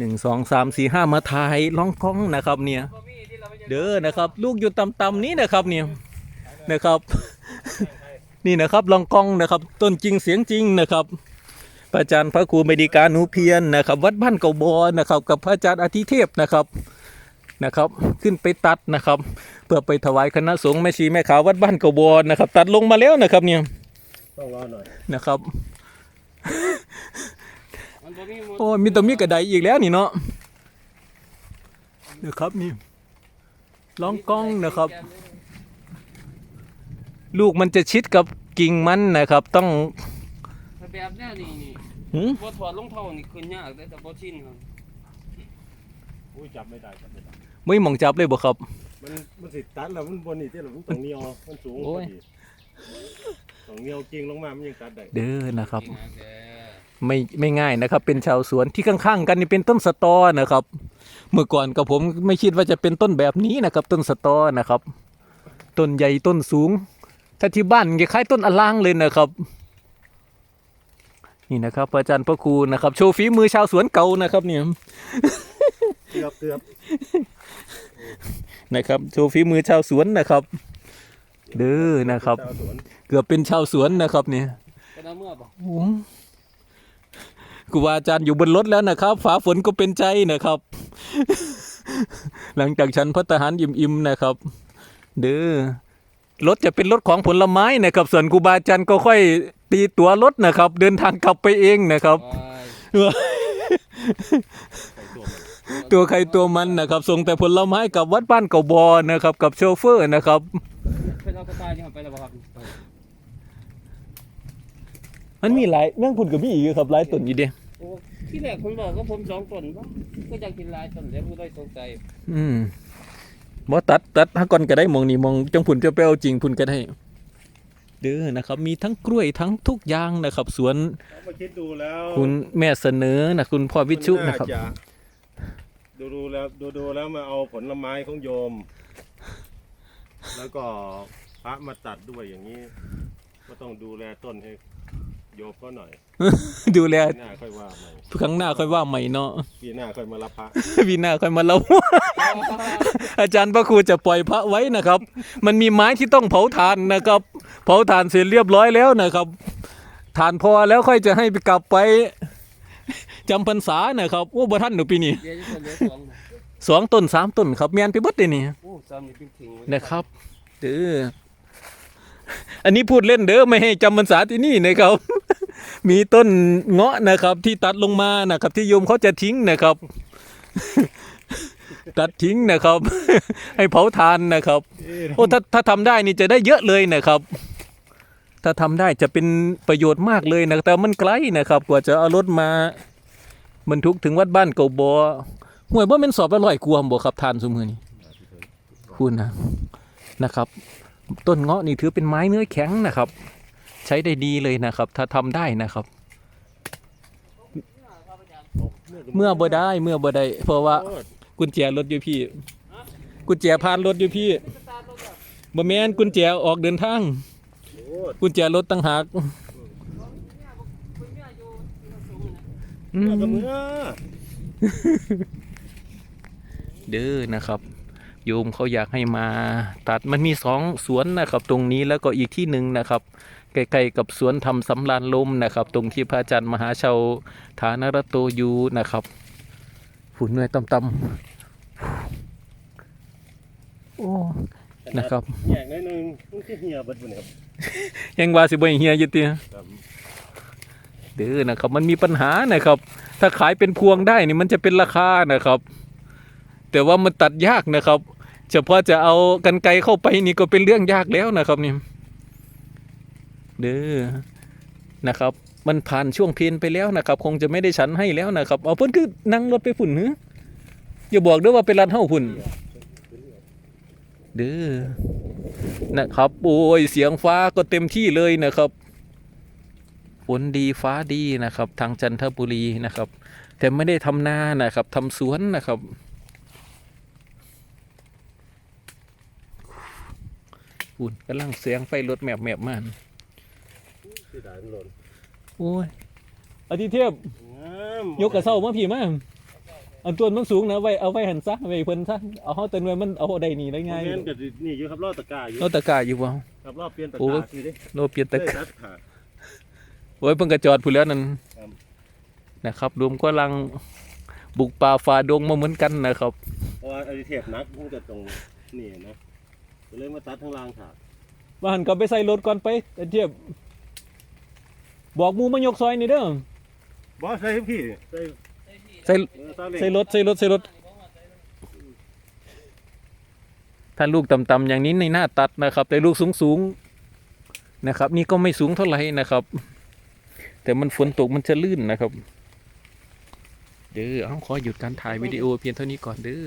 หนึ่งสองสามสี่ห้ามาถ่ายล่องกล้องนะครับเนี่ยเด้อนะครับ ลูกอยู่ต่ำๆนี้นะครับเนี่ยนะครับ นี่นะครับลองกล้องนะครับต้นจริงเสียงจริงนะครับพระอาจารย์พระครูเมดิกาหนูเพียนนะครับ วัดบ้านเก่าบอนะครับกับพระอาจารย์อาทิเทพนะครับนะครับ ขึ้นไปตัดนะครับ เพื่อไปถวายคณะสงฆ์แม่ชีแม่ขาววัดบ้านเก่าบอนะครับ ตัดลงมาแล้วนะครับเนี่ยต้องรอหน่อยนะครับ มันบ่มีหมดโอ้ยมีตัวมีกระไดอีกแล้วนี่เนาะนะครับนี่ลองกล้องนะครับ ลูกมันจะชิดกับกิ่งมันนะครับ ต้องแบบแนวนี้นี่หืมบ่ถอดรองเท้านี่ขึ้นยากแต่แต่บ่ชินครับอุ้ยจับไม่ได้จับไม่ได้ไม่หมองจับเลยบ่ครับ มันมันสิตัดแล้วมันบนนี่ที่เราต้องเหนียวมันสูงโอ้ยพอดีต้องเหนียวกิ่งลงมามันยังตัดได้ เด้อนะครับจงๆแก ไม่ไม่ง่ายนะครับ เป็นชาวสวนที่ข้างๆ กันนี่เป็นต้นสตอนะครับ เมื่อก่อนกับผมไม่คิดว่าจะเป็นต้นแบบนี้นะครับ ต้นสตอนะครับ ต้นใหญ่ต้นสูง ถ้าที่บ้านจะคล้ายต้นอลางเลยนะครับ นี่นะครับ อาจารย์พระครูนะครับ โชว์ฝีมือชาวสวนเก่านะครับเนี่ยเกือบเกือบนะครับ โชว์ฝีมือชาวสวนนะครับเด้อนะครับชาวสวนเกือบเป็นชาวสวนนะครับเนี่ยก็ได้เมื่อบ่โอ้ครูบาอาจารย์อยู่บนรถแล้วนะครับฝาฝนก็เป็นใจนะครับ หลังจากฉันพัฒหารอิ่มๆนะครับ เด้อรถจะเป็นรถของผลไม้นะครับ ส่วนครูบาอาจารย์ก็ค่อยตีตัวรถนะครับ เดินทางกลับไปเองนะครับว้ายใส่ตัวมันตัวใครตัวมันนะครับส่งแต่ผลไม้กับวัดบ้านเก่าบอนะครับ กับโชเฟอร์นะครับเพิ่นเอากระต่ายนี่ครับไปแล้วบ่ครับมันมีหลายแม่งพุ่นกับมีอีกครับหลายต้นอยู่เดีย โอ้ที่แรกผมบอกว่าผมสองต้นบ่ก็อยากกินหลายต้นแล้วผู้ใดสนใจอืมบ่ตัดตัดถ้าก่อนก็ได้มองนี่มองจังพุ่นจะไปเอาจริงพุ่นก็ได้ เด้อนะครับ มีทั้งกล้วยทั้งทุกอย่างนะครับ สวนเอามาคิดดูแล้วคุณแม่เสนอนะคุณพ่อวิชุนะครับาจดูดูแล้วดูดูแล้วมาเอาผลไม้ของโยม แล้วก็พระมาตัดด้วยอย่างนี้ ก็ต้องดูแลต้นให้ โยมก็หน่อยดูแลปีหน้าค่อยว่าใหม่ครั้งหน้าค่อยว่าใหม่เนาะ ปีหน้าค่อยมารับพระวีหน้าค่อยมาเล่า อาจารย์พระครูจะปล่อยพระไว้นะครับ มันมีไม้ที่ต้องเผาถ่านนะครับ เผาถ่านเสร็จเรียบร้อยแล้วนะครับถ่านพอแล้วค่อยจะให้ไปกลับไปจำพรรษานะครับโอ้บ่ท่านหนูปีนี้เดี๋ยวจะเหลือสองสองต้นสามต้นครับแมนไปเบิดเลยนี่โอ้ซ้ำนี่เป็นทิ้งไว้นะครับเด้ออันนี้พูดเล่นเด้อไม่ให้จำพรรษาที่นี่นะครับ มีต้นเงาะนะครับ ที่ตัดลงมานะครับ ที่โยมเขาจะทิ้งนะครับ ตัดทิ้งนะครับ ให้เผาทานนะครับโอ้ถ้าถ้าทำได้นี่จะได้เยอะเลยนะครับ ถ้าทำได้จะเป็นประโยชน์มากเลยนะแต่มันไกลนะครับ กว่าจะเอารถมาบรรทุกถึงวัดบ้านเก่าบอห่วยบ่เป็นสอบอร่อยกวมบ่ครับทานสมือนี้คุณนะนะครับ ต้นเงาะนี่ถือเป็นไม้เนื้อแข็งนะครับใช้ได้ดีเลยนะครับ ถ้าทำได้นะครับ เมื่อบ่ได้เมื่อบ่ได้ เพราะว่าโอ้ยกุญแจรถอยู่พี่ กุญแจพานรถอยู่พี่บ่แม่นกุญแจออกเดินทางโอ้ยกุญแจรถตั้งหากอืเมื่อก็มเมื่อเด้อนะครับ โยมเขาอยากให้มาตัดมันมีสองสวนนะครับตรงนี้แล้วก็อีกที่หนึ่งนะครับใกล้ๆกับสวนธรรมสำรานลมนะครับ ตรงที่พระอาจารย์มหาชาวฐานรโตอยู่นะครับฝุ่นเหนื่อยต่ำๆโอ้นะครับแยกหนิดนึงมันคือเหี่ยเบิดบุญครับยังว่าสิบ่ให้เฮียอยู่ติครับเด้อนะครับ มันมีปัญหานะครับ ถ้าขายเป็นพวงได้นี่มันจะเป็นราคานะครับ แต่ว่ามันตัดยากนะครับ เฉพาะจะเอากันไกเข้าไปนี่ก็เป็นเรื่องยากแล้วนะครับนี่เด้อนะครับ มันผ่านช่วงเพลนไปแล้วนะครับ คงจะไม่ได้ฉันให้แล้วนะครับ เอาเพิ่นคือนั่งรถไปฝุ่นเหืออย่าบอกด้อว่าเป็นรัดเฮาฝุ่นเด้อนะครับ โอ้ยเสียงฟ้าก็เต็มที่เลยนะครับฝนดีฟ้าดีนะครับ ทางจันทบุรีนะครับ แต่ไม่ได้ทำนานะครับทำสวนนะครับ อุ่นกำลังเสียงไฟรถแมบแมบๆมันที่ด่านหล่นโอ้ยอาทิเทพงามยกกระเซ้ามาพี่มาอันตัวมันสูงนะไว้เอาไว้หันซะไว้เพิ่นซะเอาเฮาแต่หน่วยมันเอาได้นี่ได้ง่าง่ายยกับนี่อยู่ครับรอบตะกร้าอยู่รถตะกร้าอยู่บ่ครับรอบเปลี่ยนตะโอ้กร้าคือดิโลเปลี่ยนตะได้กร้าตัดขาโอ้ยเพิ่นก็จอดผู้แล้วนั่นครับนะครับรวมกำลังบุกป่าฝ่าดงมาเหมือนกันนะครับเพราะว่าไอ้เทปนักมันจะตรงนี่นะ ก็เลยมาตัดทั้งรางขาดว่าหันก็ไปใส่รถก่อนไปไอ้เทียบบอกหมูมายกซอยนี่เด้อ บอสใส่ให้พี่ใส่ใส่เออซาเล้งใส่รถใส่รถใส่รถ ถ้าลูกต่ำๆอย่างนี้ในหน้าตัดนะครับ แต่ลูกสูงๆนะครับ นี่ก็ไม่สูงเท่าไหร่นะครับ แต่มันฝนตกมันจะลื่นนะครับ เด้อเอาขอหยุดการถ่ายวิดีโอเพียงเท่านี้ก่อนเด้อ